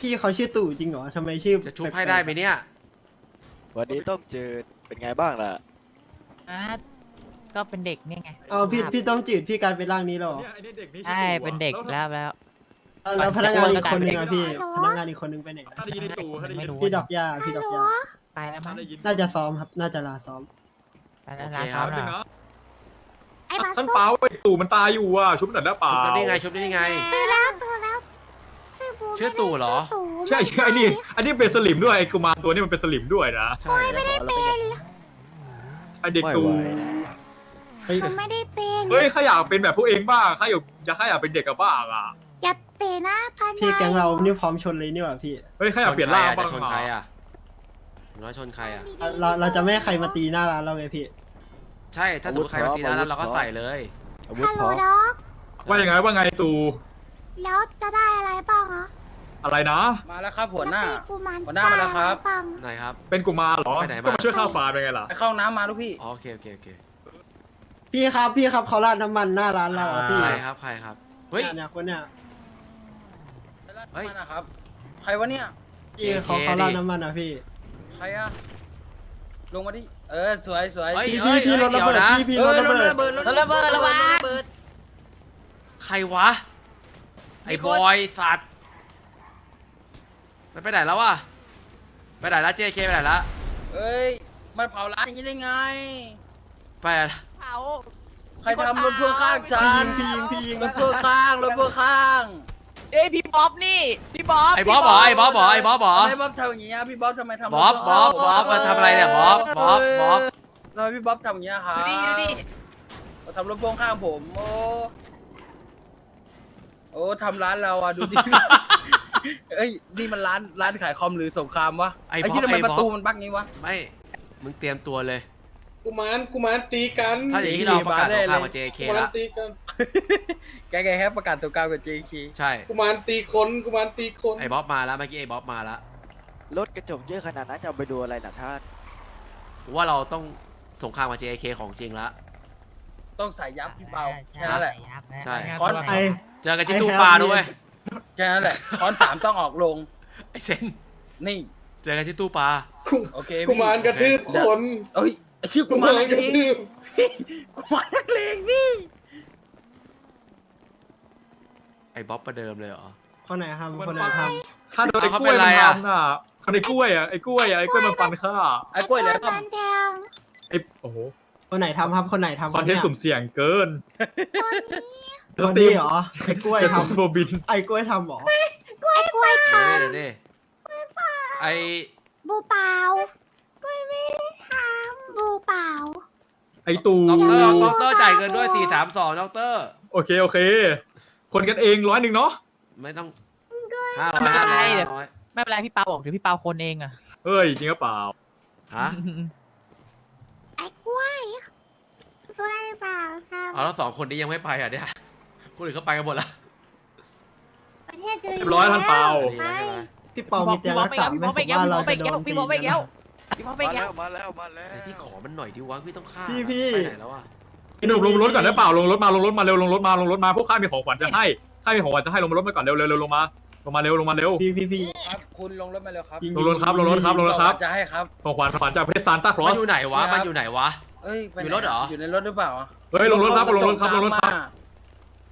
พี่เขาชื่อตู่จริงเหรอทำไมชื่อจะชุบให้ได้ไหมเนี่ย วันนี้ต้มจืดเป็นไงบ้างล่ะอ่าก็เป็นเด็กเนี่ยไงเอาพี่พี่ต้องจืดพี่กลายเป็นร่างนี้แล้วเหรอเนี่ยไอ้นี่เด็กนี่ใช่เป็นเด็กแล้วแล้ว เอาแล้วพนักงานอีกคนนึงอะพี่ฮัลโหลพนักงานอีกคนนึงไปไหนถ้าได้ยินในตู่ถ้าได้ยินไม่รู้พี่ดอกยาพี่ดอกยาไปแล้วมั้งถ้าได้ยินน่าจะซ้อมครับน่าจะลาซ้อม ไปแล้วโอเคร้านครัเขาบหน่อยเนาะไอ้บัสท่านซุเปาไอ้ตู่มันตายอยู่อะชุบหน่อยได้เปล่าชุบได้ไงชุบได้ไงตัวแล้วตัวแล้ว ชื่อบูชื่อตู่เหรอ ใช่ใช่ไอ้นี่อันนี้เป็นสลิมด้วยไอ้กุมารตัวนี้มันเป็นสลิมด้วยนะใช่ไม่ได้เป็นไอ้เด็กไม่ตู่ไหวนะเฮ้ยเขาไม่ได้เป็นเฮ้ยข้าอยากเป็นแบบพวกเองบ้างข้าอยากอยากข้าอยากเป็นเด็กกับบ้างอะอย่าเตะนะพันพี่แก๊งเรานี่พร้อมชนเลยนี่หว่าพี่เฮ้ยข้าอยากเปลี่ยนร่างจะบ้างชนใครอะน้อยชนใครอะเราเราจะไม่ให้ใครมาตีหน้าร้านเราไงพี่ใช่ถ้าสมมติใครมาตีหน้าร้านเราก็ใส่เลยอาวุธฮัลพโหลร้อมด็อกว่ายังไงว่าไงตู่แล้วจะได้อะไรบ้างอะ อะไรนะ มาแล้วครับหัวหน้าจะตีกูมันหัวหน้ามาแล้วครับได้อะไางไหนครับ เป็นกุมารเหรอ ไปไหนมา ก็มาช่วยข้าฟาร์มเป็นไงล่ะ ไปเข้าห้องน้ำมาลูกพี่ อ๋อโอเคโอเคโอเคพี่ครับพี่ครับเขาราดน้ำมันหน้าร้านเราอะพี่ใครครับใครครับ เฮ้ย เนี่ยคนเนี่ยเฮ้ย มานะครับ ใครวะเนี่ย พี่เขาเขาราดน้ำมันอะพี่ ใครอะลงมาดิ เออสวยสวยเฮ้ย พี่เฮ้ยพี่รถระเบิดเดี๋ยวนะพี่พี่เอรอถรระถเบิดระเบิดรถระเบิดระวังเบิดใครวะ ไอ้บอยสัตว์ มันไปไหนแล้ววะไปไหนแล้วเจเคไปไหนแล้วเอ้ย มันเผาร้านอย่างนี้ได้ไง ไปไหนละเอาใครทำรถพ่วงข้างฉันพี่ยิงพี่ยิง รถพ่วงข้างรถพ่วงข้างเอ้ยพี่บ๊อบนี่ พี่บ๊อบไอ้บ๊อบเหรอไอ้บ๊อบเหรอไอ้บ๊อบเหรอ ทำไมบ๊อบทำอย่างนี้อะพี่บ๊อบทำไมทำบ๊อบบ๊อบบ๊อบมาทำอะไรเนี่ยบ๊อบบ๊อบบ๊อบ ทำไมพี่บ๊อบทำอย่างนี้อะครับดูดิดูดิเขาทำรถพ่วงข้างผม โอ้ โอ้ทำร้านเราอะดูดิ เอ้ยนี่มันร้านร้านขายคอมหรือสงครามวะไอ้ไอ้บ๊อบที่ทำไมไอ้ประบ๊อบตูมันบักงี้วะ ไม่ มึงเตรียมตัวเลย กุมารกุมารตีกันถ้าอย่างนี้เราประกาศสงครามกับเลย JK กุมารละตีกันแกแกแค่ประกาศตัวกลางกับ JK ใช่ กุมารตีคนกุมารตีคนไอ้บ๊อบมาแล้วเมื่อกี้ไอ้บ๊อบมาแล้วรถกระจกเยอะขนาดนั้นจะเอาไปดูอะไรนะท่านกูว่าเราต้องสงครามกับ JK ของจริงละ ต้องใส่ยับพี่เปาใช่แค่นั้นแหละ ใช่ คอนไอ เจอกันที่ตู้ปลาด้วย แค่นั้นแหละคอนสามต้องออกลง ไอ้เซนนี่ เจอกันที่ตู้ปลากุโอเคกุพี่มารกระทืบคนเอ้ยไอ้ชื่อกุกุมามารรนักกระเลงทืบกุมารนักเลงพี่ ไอ้บ๊อบประเดิมเลยเหรอ คนไหนทำคนไหนทข้าโดนไอ้เขากล้เป็วยนไรมันอะทำน่ะคนไอ้กล้วยอะไอ้กล้วยอะไอ้กล้วยมันฟันข้าไอ้กล้วยเลยไอ้ครับมันแทงไอ้โอ้โหำคนไหนทำครับคนไหนทำคอนเทนต์สุ่มเสี่ยงเกินคนนี้ เหรอไอ้กล้วยไอ้ทโบบินำไอ้กล้วยทำเหรอ ไอ้กล้วยทเดี๋ยวดิไอ้ำบูเปล่ากล้วยไม่ได้ทำบูเปล่า ไอ้ตู่ด็อกเตอร์ด็อกเตอร์จ่ายเงินด้วย4 3 2ด็อกเตอร์ โอเคโอเค คนกันเองร้อยหนึ่งเนาะไม่ต้องห้าร้อยห้าร้อยห้าร้อยไม่เป็นไรพี่เปาบอกเดี๋ยวพี่เปาคนเองอะเฮ้ยจริงหรือเปล่าฮะไอ้กล้วยกล้วยเปล่าครับเอาแล้วสองคนนี้ยังไม่ไปอะเนี่ย คนอื่นเขาไปกันหมดแล้วประเทศจะเรียบร้อยท่านเปาดีแล้วใช่ไหมพี่เปามีเตียงรักษาไหมพี่บ๊อบผไปมแก้วว่าพี่เราบ๊อบไปจะโดแก้วนตีพี่บ๊อบนไปแก้วนะ พี่บ๊อบไปมาแก้แล้ว วมาแล้วมาแล้วแต่พี่ขอมันหน่อยดิวะพี่ต้องฆ่าพี่พี่ ไปไหนแล้วอะไอ้หนุ่มลงรถก่อนได้เปล่าลงรถมาลงรถมาเร็วลงรถมาลงรถมาพวกข้ามีของขวัญจะให้ข้ามีของขวัญจะให้ลงรถมาก่อนเร็วเร็วเร็วลงมาลงมาเร็วลงมาเร็ว พี่พี่พี่ครับคุณลงรถมาเร็วครับยิงลงรถครับลงรถครับลงรถครับ จะให้ครับ ของขวัญของขวัญจากประเทศซานต้าคลอมันสอยู่ไหนวะมันอยู่ไหนวะ เอ้ยไปไนอยู่รถเหรอ อยู่ในรถหรือเปล่าอะเฮ้ยลงรถครับลงรถครับลงรถครับ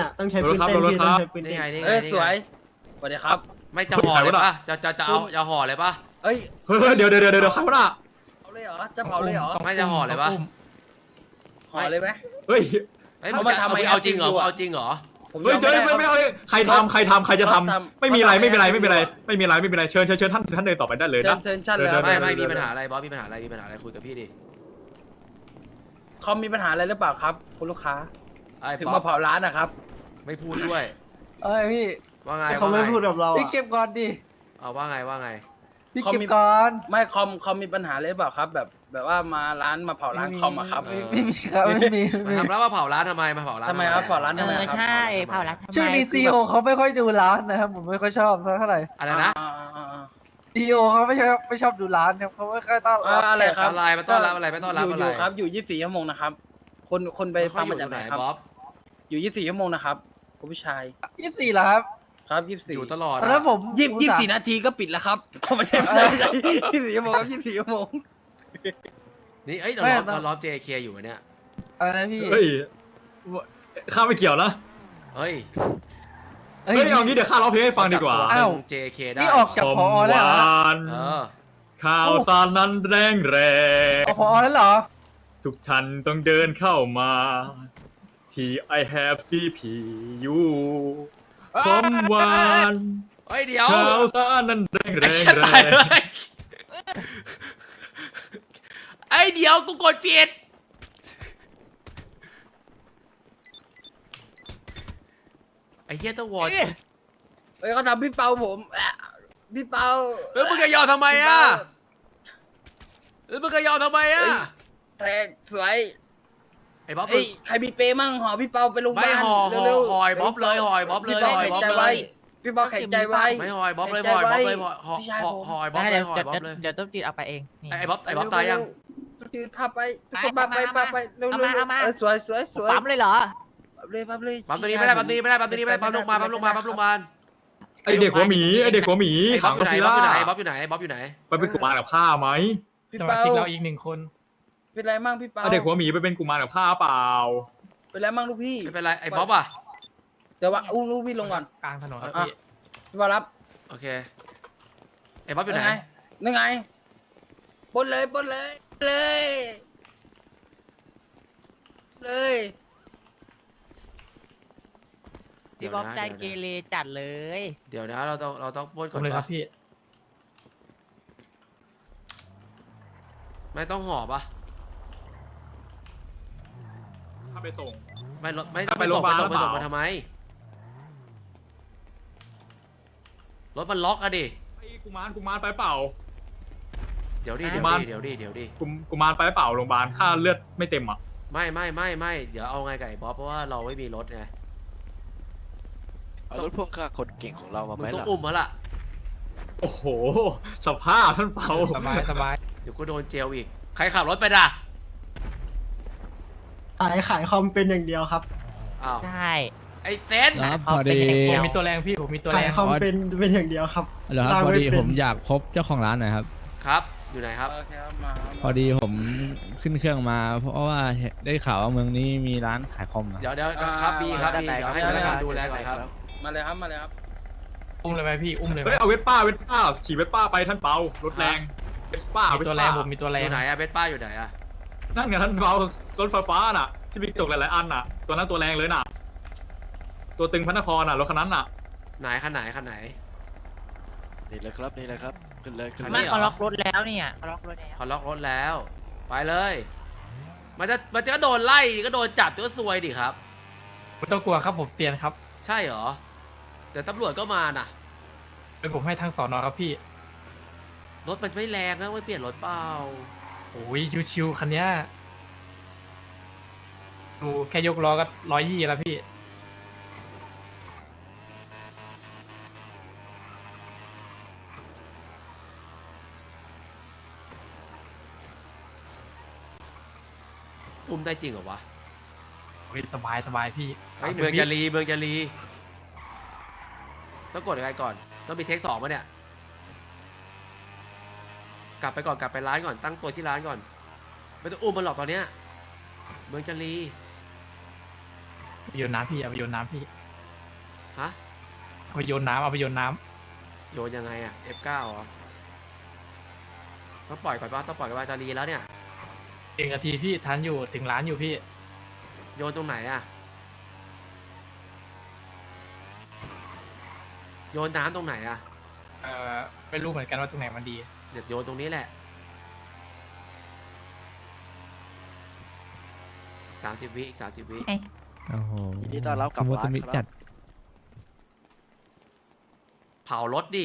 น่ะต้องใช้ปืนเต้นลงรถพี่ครัต้องบใช้ปืนนี่เต้นไงนี่ไงเอ้ยนี่สไงวยสวัสดีครับ ไม่จะห่อเลยปะจะจะจะเอาจะห่อเลยปะเอ้ยเฮ้ยเฮ้ยเดี๋ยวเดี๋ยวเดี๋ยวเดี๋ยวข้าวหน้าเผาเลยเหรอจะเผาเลยเหรอไม่จะห่อเลยปะขอเลยไหมเฮ้ยเฮ้ยเขามึงมาจะทำเอาไมเอาจริงเหรอเอาจริงเอาจริงเหรอผมเฮ้ยยอเดี๋ยวไม่ไม่ได้ไม่ไม่ใครทำใครทำใครจะทเขาำทำไม่มีอะไรไม่เป็นไรเขาทำไม่เป็นไรให้ดูไม่มีอะไรไม่เป็นไรเชิญเชิญเชิญท่านท่านเดินต่อไปได้เลยเชิญนะเชิญชั่นเลยเดี๋คยวรับไม่ไม่เดี๋ยวมีปัญหาอะไรบอสมีปัญหาอะไรมีปัญหาอะไรคุยกับพี่ดิคอมมีปัญหาอะไรหรือเปล่าครับ คุณลูกค้า ไอ้ถึงป๊อมาปเผาร้านนะครับไม่พูดด้วย เอ้ยพี่ว่าไงเขาไม่ว่าไงพูดกับเราพี่อะเก็บก่อนดิเอาว่าไงว่าไง พี่เขาเก็บมีก่อนไม่คอมคอมมีปัญหาอะไรหรือเปล่าครับ แบบแบบว่ามาร้านมาเผาร้านคอมอะครับไม่ไม่มีครับไม่มีมาไม่มีทำแล้วมาเผาร้านทำไมมาเผาร้านทำไมครับเผาร้านเอทำไมอครับใช่เผารักทำไมช่วงนี้คืซีอแบบโอเขาไม่ค่อยดูร้านนะครับผมไม่ค่อยชอบเท่าไหร่อะไรนะอ่าอ่าอ่า ซีโอเขาไม่ชอบไม่ชอบดูร้านครับเขาไม่ค่อยต้อนอ่าอะไรครับ อะไรมาต้อนรับอะไรมาต้อนรับอยู่อะอไรยู่ครับอยู่24ชั่วโมงนะครับคนคนไปไปฟัฟังงมามาจาจากกไหไหนนครับ บ๊อบ อยู่ 24 ชั่วโมงนะครับคุณผู้ชายยี่สิบสี่เหรอครับครับยี่สิบสี่อยู่ตลอดตอนนั้นอะผมยี่อุตยี่ส่าห์สี่นาทีก็ปิดแล้วครับไม่ใช่ไม่ใช่ไม่ใช่ยี่สิบสี่ชั่วโมงครับยี่สิบสี่ชั่วโมงนี่เอ้ยเราไม่ล้อมต้องเราล้อม JK อยู่เนี่ยอะไรนะพี่เฮ้ยข้าไม่เกี่ยวนะเฮ้ยเฮ้ยเฮ้ยเอางี้เดี๋ยวข้าร้องเพลงให้ฟังดีกว่าอ้าวเป็น JK ได้นี่ออกจากพอแล้วเหรอหวานเออข่าวสารนั้นแรงแรงเอาพอแล้วเหรอ ทุกท่านต้องเดินเข้ามา ที่ I have CP อยู่คมหวานเฮ้ยเดี๋ยวข่าวสารนั้นแรงแรไอ้งเหี้ยแรตายงเลยไอ้เดี๋ยวกูกดผิดไอ้เหี้ยต้องวอร์เฮ้ยเขาทำพี่เปาผมอะพี่เปาแล้วมึงจะยอมทำไมอะแล้วมึงจะยอมทำไมอะ แทงสวย ไอ้บ๊อบเอ้ยใครมีเปย์มั่งห่อพี่เปาไปโรงพยาไม่บาลห่อห่อเร็วๆห่อยบ๊อบเลยห่อยบ๊อบเลยพี่ห่อยแข็บ๊งอบใจเลไว้ยพี่เปาแข็งใจไว้ ไม่ห่อยบ๊อบเลยแข็ห่งอยใจบ๊อบเลยไว้ห่อยห่อพี่ชายห่อผม ห่อยบ๊อบได้เลเดี๋ยยวห่อยเดี๋ยวบ๊อบเลยเดี๋ยวต้องจีดเอาไปเองนี่ไอ้บ๊อบไอ้บ๊อบตายยังจืดพาไปไปทุกคนพาไปเอาพามาไปเร็วเอาๆมาเอามา เออสวยสวยสวยปั๊มเลยเหรอ ปั๊บเลยปั๊บเลยปั๊มตัวนี้ไม่ได้ปั๊มตัวนี้ไม่ได้ปั๊มตัวนี้ไม่ได้ปั๊มลงมาปั๊มลงมาปั๊มลงมาไอเด็กหัวหมีไอเด็กหัวหมีไอ้บ๊ขัอบงอยู่ก็ไหนซีบ๊อบล่าอยู่ไหนบ๊อบอยู่ไหนบ๊อบอยู่ไหนไปเป็นกุมารกับข้าไหมพี่สมาเปาชิกเราอีกหนึ่งคน เป็นไรมั่งพี่เปาไอเด็กหัวหมีไปเป็นกุมารกับข้าเปล่า เป็นไรมั่งลูกพี่ ไม่เป็นไรไอ้บ๊อบอะ เดี๋ยวว่าอุ้มลูกพี่ลงก่อน กลางถนนครับอะ พี่พี่เปารับโอเค ไอ้บ๊อบอยู่ไหน นั่นไงปล้นเลยปล้นเลยเลย เลยพี่บ๊อบใจเกเรจัดเลย เดี๋ยวนะเราต้องเราต้องปล้นผก่อมนเลยครัปะบพี่ ไม่ต้องห่อปะ ถ้า ไปส่ง ไม่รถไม่ถ้าไปไม่ส่งโรงพยาไปบาลส่งไปส่งหรือเปล่า มาทำไม รถมันล็อกอะดิ ไอกุมารกุมารไปเปล่า เดี๋ยวดิกุเดี๋ยวมารดิ เดี๋ยวดิ เดี๋ยวดิ กุมกุมารไปเปล่าโรงพยาบาลค่าเลือดไม่เต็มอะไม่ไม่ไม่ไม่เดี๋ยวเอาไงกับไอ้บ๊อบเพราะว่าเราไม่มีรถไง เอารถพ่วงข้างคนเก่งของเรามามึไหมงต้องล่ะ อุ้มมาล่ะ โอ้โห สภาพท่านเปาสบายสบายเดี๋ยวกูโดนเจลอีก ใครขับรถไปด่ะขายขายคอมเป็นอย่างเดียวครับ อ้าวใช่ไอ้เซนครับเอาพอเป็นดีอย่างเดีผมยวมีตัวแรงพี่ผมมีตัวขาแรยงคอมเป็นเป็นอย่างเดียวครับเหรอครับร่างพอไม่ดีเป็นผมอยากพบเจ้าของร้านหน่อยครับ ครับ อยู่ไหนครับโอเคครับมาพอดีผมขึ้นเครื่องมา เพราะว่าได้ข่าวว่าเมืองนี้มีร้านขายคอมอะเดี๋ยวเดี๋ยวครับพี่ครับด้านพี่ในเดี๋คยวรับให้พนักงานเชิญดูแลก่อนครับ มาเลยครับมาเลยครับ อุ้มเลยไหมพี่อุ้มเลยไหมเฮ้ยเอาเวสป้าเวสป้าขี่เวสป้าไปท่านเปารถแรงเวสป้ามีเวสตัวแรป้างผมมีตัวแรองยู่ไหนอะเบสป้าอยู่ไหนอะ นั่นไงท่านเปารถไฟฟ้าน่ะ ที่มีกระจกหลายๆอันน่ะ ตัวนั้นตัวแรงเลยน่ะ ตัวตึงพระนครน่ะรถคันนั้นน่ะ ไหนคันไหนคันไหน นี่เลยครับนี่เลยครับขึ้นเลยขึ้นอัเลไม่ยเหรอเขาล็อกรถแล้วเนี่ยเขาล็อกรถแล้วเขาล็อกรถแล้ว ไปเลย มันจะมันจะก็โดนไล่ดิก็โดนจับก็ซวยดิครับ ไม่ต้องกลัวครับผมเตียนครับใช่เหรอ แต่ตำรวจก็มาน่ะ เป็นผมให้ทางสอนอครับพี่ รถมันไม่แรงนะไม่เปลี่ยนรถเปล่า โอ้ยชิวๆคันเนี้ยดูแค่ยกล้อก็ร้อยยี่แล้วพี่ อุ้มได้จริงเหรอวะโอ้ยสบายสบายพี่เฮ้ย30เมืองวิจะรีเมืองจะรีต้องกดยังไงก่อน ต้องมีเทคสองปะเนี่ย กลับไปก่อนกลับไปร้านก่อนตั้งตัวที่ร้านก่อน ไม่ต้องอุ้มมันหรอกตอนเนี้ยเมืองจะรีไปโยนน้ำพี่เอาไปโยนน้ำพี่ฮะเอาไปโยนน้ำเอาไปโยนน้โยนยังไงอะ F9 เหรอต้องปล่อยก่อนปะต้องปล่อยก่อนปะจะรีแล้วเนี่ยำเองนาทีพี่ทันอยู่ถึงร้านอยู่พี่โยนตรงไหนอะโยนน้ำตรงไหนอะเอ่อไม่รู้เหมือนกันว่าตรงไหนมันดี เดี๋ยวโยนตรงนี้แหละสามสิบวิอีกสามสิบวิโอ้โหยินดีต้อนรับกลับขโมยร้านมิคจัรัดบเผารถดิ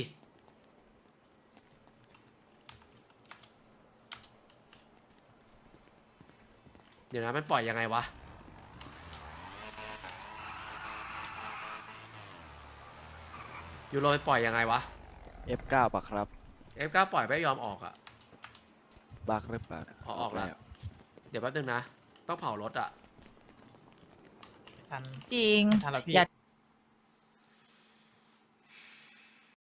เดี๋ยวนะมันปล่อยยังไงวะ ยูโรมันปล่อยยังไงวะ F9 ปะครับ F9 ปล่อยไม่ยอมออกอะบักหรือเปล่านะอ๋อออกแล้ว เดี๋ยวแป๊บนึงนะ ต้องเผารถอะทันจริง ทันแล้วพี่อย่า